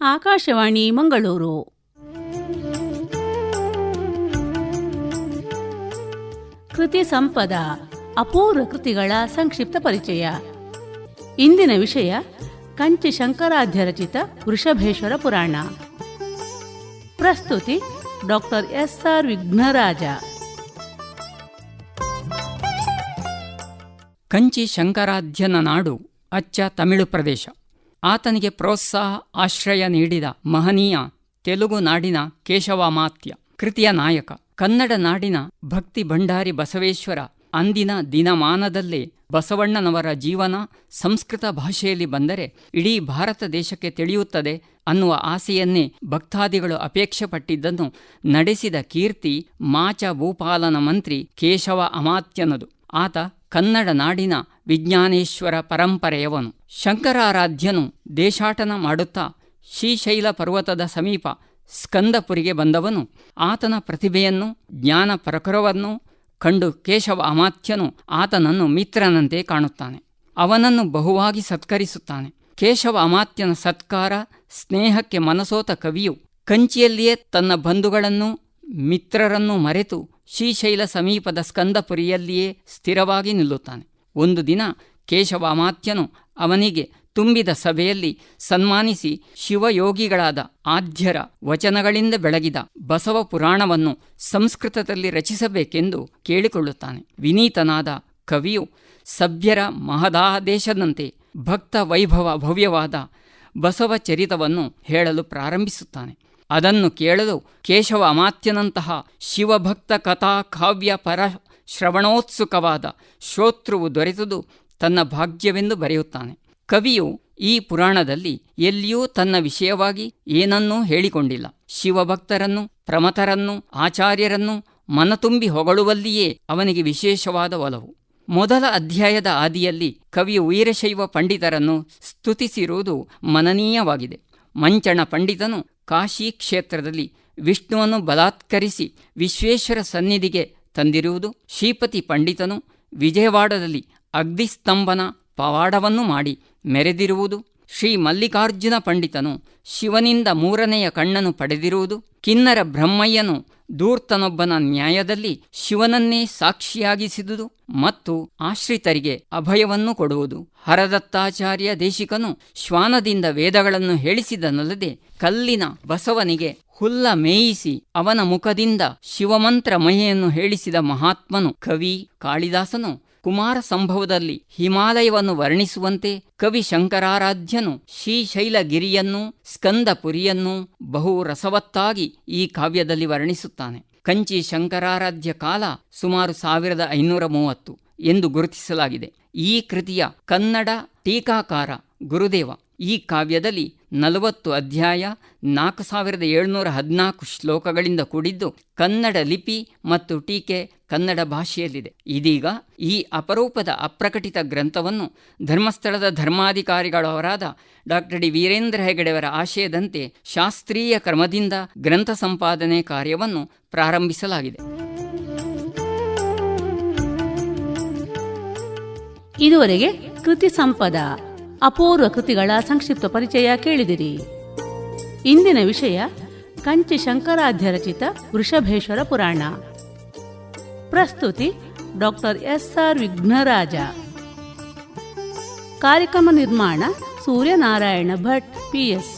ಆಕಾಶವಾಣಿ ಮಂಗಳೂರು. ಕೃತಿ ಸಂಪದ, ಅಪೂರ್ವ ಕೃತಿಗಳ ಸಂಕ್ಷಿಪ್ತ ಪರಿಚಯ. ಇಂದಿನ ವಿಷಯ, ಕಂಚಿ ಶಂಕರಾಧ್ಯ ರಚಿತ ವೃಷಭೇಶ್ವರ ಪುರಾಣ. ಪ್ರಸ್ತುತಿ, doctor S R Vighnaraja. Kanchi ಶಂಕರಾಧ್ಯನ ನಾಡು ಅಚ್ಚ ತಮಿಳು ಪ್ರದೇಶ. ಆತನಿಗೆ ಪ್ರೋತ್ಸಾಹ, ಆಶ್ರಯ ನೀಡಿದ ಮಹನೀಯ ತೆಲುಗು ನಾಡಿನ ಕೇಶವಾಮಾತ್ಯ, ಕೃತಿಯ ನಾಯಕ. ಕನ್ನಡ ನಾಡಿನ ಭಕ್ತಿ ಭಂಡಾರಿ ಬಸವೇಶ್ವರ ಅಂದಿನ ದಿನಮಾನದಲ್ಲೇ ಬಸವಣ್ಣನವರ ಜೀವನ ಸಂಸ್ಕೃತ ಭಾಷೆಯಲ್ಲಿ ಬಂದರೆ ಇಡೀ ಭಾರತ ದೇಶಕ್ಕೆ ತಿಳಿಯುತ್ತದೆ ಅನ್ನುವ ಆಸೆಯನ್ನೇ ಭಕ್ತಾದಿಗಳು ಅಪೇಕ್ಷೆ ಪಟ್ಟಿದ್ದನ್ನು ನಡೆಸಿದ ಕೀರ್ತಿ ಮಾಚ ಭೂಪಾಲನ ಮಂತ್ರಿ ಕೇಶವ ಅಮಾತ್ಯನದು. ಆತ ಕನ್ನಡ ನಾಡಿನ ವಿಜ್ಞಾನೇಶ್ವರ ಪರಂಪರೆಯವನು. ಶಂಕರಾರಾಧ್ಯನು ದೇಶಾಟನ ಮಾಡುತ್ತಾ ಶ್ರೀಶೈಲ ಪರ್ವತದ ಸಮೀಪ ಸ್ಕಂದಪುರಿಗೆ ಬಂದವನು. ಆತನ ಪ್ರತಿಭೆಯನ್ನು, ಜ್ಞಾನ ಪ್ರಖರವನ್ನು ಕಂಡು ಕೇಶವ ಅಮಾತ್ಯನು ಆತನನ್ನು ಮಿತ್ರನಂತೆ ಕಾಣುತ್ತಾನೆ. ಅವನನ್ನು ಬಹುವಾಗಿ ಸತ್ಕರಿಸುತ್ತಾನೆ. ಕೇಶವ ಅಮಾತ್ಯನ ಸತ್ಕಾರ, ಸ್ನೇಹಕ್ಕೆ ಮನಸೋತ ಕವಿಯು ಕಂಚಿಯಲ್ಲಿಯೇ ತನ್ನ ಬಂಧುಗಳನ್ನು, ಮಿತ್ರರನ್ನು ಮರೆತು ಶ್ರೀಶೈಲ ಸಮೀಪದ ಸ್ಕಂದಪುರಿಯಲ್ಲಿಯೇ ಸ್ಥಿರವಾಗಿ ನಿಲ್ಲುತ್ತಾನೆ. ಒಂದು ದಿನ ಕೇಶವಾಮಾತ್ಯನು ಅವನಿಗೆ ತುಂಬಿದ ಸಭೆಯಲ್ಲಿ ಸನ್ಮಾನಿಸಿ ಶಿವಯೋಗಿಗಳಾದ ಆದ್ಯರ ವಚನಗಳಿಂದ ಬೆಳಗಿದ ಬಸವ ಪುರಾಣವನ್ನು ಸಂಸ್ಕೃತದಲ್ಲಿ ರಚಿಸಬೇಕೆಂದು ಕೇಳಿಕೊಳ್ಳುತ್ತಾನೆ. ವಿನೀತನಾದ ಕವಿಯು ಸಭ್ಯರ ಮಹದಾದೇಶದಂತೆ ಭಕ್ತ ವೈಭವ ಭವ್ಯವಾದ ಬಸವ ಚರಿತವನ್ನು ಹೇಳಲು ಪ್ರಾರಂಭಿಸುತ್ತಾನೆ. ಅದನ್ನು ಕೇಳಲು ಕೇಶವ ಅಮಾತ್ಯನಂತಹ ಶಿವಭಕ್ತ ಕಥಾ ಕಾವ್ಯ ಪರ ಶ್ರವಣೋತ್ಸುಕವಾದ ಶ್ರೋತೃವು ದೊರೆತುದು ತನ್ನ ಭಾಗ್ಯವೆಂದು ಬರೆಯುತ್ತಾನೆ. ಕವಿಯು ಈ ಪುರಾಣದಲ್ಲಿ ಎಲ್ಲಿಯೂ ತನ್ನ ವಿಷಯವಾಗಿ ಏನನ್ನೂ ಹೇಳಿಕೊಂಡಿಲ್ಲ. ಶಿವಭಕ್ತರನ್ನು, ಪ್ರಮಥರನ್ನು, ಆಚಾರ್ಯರನ್ನು ಮನತುಂಬಿ ಹೊಗಳುವಲ್ಲಿಯೇ ಅವನಿಗೆ ವಿಶೇಷವಾದ ಒಲವು. ಮೊದಲ ಅಧ್ಯಾಯದ ಆದಿಯಲ್ಲಿ ಕವಿಯು ವೀರಶೈವ ಪಂಡಿತರನ್ನು ಸ್ತುತಿಸಿರುವುದು ಮನನೀಯವಾಗಿದೆ. ಮಂಚಣ ಪಂಡಿತನು ಕಾಶಿ ಕ್ಷೇತ್ರದಲ್ಲಿ ವಿಷ್ಣುವನ್ನು ಬಲಾತ್ಕರಿಸಿ ವಿಶ್ವೇಶ್ವರ ಸನ್ನಿಧಿಗೆ ತಂದಿರುವುದು ಶ್ರೀಪತಿ ಪಂಡಿತನು ವಿಜಯವಾಡದಲ್ಲಿ ಅಗ್ನಿಸ್ತಂಭನ ಪವಾಡವನ್ನು ಮಾಡಿ ಮೆರೆದಿರುವುದು ಶ್ರೀ ಮಲ್ಲಿಕಾರ್ಜುನ ಪಂಡಿತನು ಶಿವನಿಂದ ಮೂರನೆಯ ಕಣ್ಣನ್ನು ಪಡೆದಿರುವುದು ಕಿನ್ನರ ಬ್ರಹ್ಮಯ್ಯನು ದೂರ್ತನೊಬ್ಬನ ನ್ಯಾಯದಲ್ಲಿ ಶಿವನನ್ನೇ ಸಾಕ್ಷಿಯಾಗಿಸಿದುದು ಮತ್ತು ಆಶ್ರಿತರಿಗೆ ಅಭಯವನ್ನು ಕೊಡುವುದು. ಹರದತ್ತಾಚಾರ್ಯ ದೇಶಿಕನು ಶ್ವಾನದಿಂದ ವೇದಗಳನ್ನು ಹೇಳಿಸಿದನಲ್ಲದೆ ಕಲ್ಲಿನ ಬಸವನಿಗೆ ಹುಲ್ಲ ಮೇಯಿಸಿ ಅವನ ಮುಖದಿಂದ ಶಿವಮಂತ್ರ ಮಹಿಯನ್ನು ಹೇಳಿಸಿದ ಮಹಾತ್ಮನು ಕವಿ ಕಾಳಿದಾಸನು ಕುಮಾರ ಸಂಭವದಲ್ಲಿ ಹಿಮಾಲಯವನ್ನು ವರ್ಣಿಸುವಂತೆ ಕವಿ ಶಂಕರಾರಾಧ್ಯನು ಶ್ರೀಶೈಲಗಿರಿಯನ್ನು ಸ್ಕಂದಪುರಿಯನ್ನು ಬಹು ರಸವತ್ತಾಗಿ ಈ ಕಾವ್ಯದಲ್ಲಿ ವರ್ಣಿಸುತ್ತಾನೆ. ಕಂಚಿ ಶಂಕರಾರಾಧ್ಯ ಕಾಲ ಸುಮಾರು ಸಾವಿರದ ಐನೂರ ಮೂವತ್ತು ಎಂದು ಗುರುತಿಸಲಾಗಿದೆ. ಈ ಕೃತಿಯ ಕನ್ನಡ ಟೀಕಾಕಾರ ಗುರುದೇವ ಈ ಕಾವ್ಯದಲ್ಲಿ ನಲವತ್ತು ಅಧ್ಯಾಯ ನಾಲ್ಕು ಸಾವಿರದ ಏಳುನೂರ ಹದಿನಾಲ್ಕು ಶ್ಲೋಕಗಳಿಂದ ಕೂಡಿದ್ದು ಕನ್ನಡ ಲಿಪಿ ಮತ್ತು ಟೀಕೆ ಕನ್ನಡ ಭಾಷೆಯಲ್ಲಿದೆ. ಇದೀಗ ಈ ಅಪರೂಪದ ಅಪ್ರಕಟಿತ ಗ್ರಂಥವನ್ನು ಧರ್ಮಸ್ಥಳದ ಧರ್ಮಾಧಿಕಾರಿಗಳವರಾದ ಡಾಕ್ಟರ್ ಡಿ. ವೀರೇಂದ್ರ ಹೆಗಡೆಯವರ ಆಶಯದಂತೆ ಶಾಸ್ತ್ರೀಯ ಕ್ರಮದಿಂದ ಗ್ರಂಥ ಸಂಪಾದನೆ ಕಾರ್ಯವನ್ನು ಪ್ರಾರಂಭಿಸಲಾಗಿದೆ. ಇದುವರೆಗೆ ಕೃತಿ ಸಂಪದ. ಅಪೂರ್ವ ಕೃತಿಗಳ ಸಂಕ್ಷಿಪ್ತ ಪರಿಚಯ ಕೇಳಿದಿರಿ. ಇಂದಿನ ವಿಷಯ ಕಂಚಿ ಶಂಕರಾಧ್ಯ ರಚಿತ ವೃಷಭೇಶ್ವರ ಪುರಾಣ. ಪ್ರಸ್ತುತಿ ಡಾಕ್ಟರ್ ಎಸ್ ಆರ್ ವಿಘ್ನರಾಜ. ಕಾರ್ಯಕ್ರಮ ನಿರ್ಮಾಣ ಸೂರ್ಯನಾರಾಯಣ ಭಟ್ ಪಿಎಸ್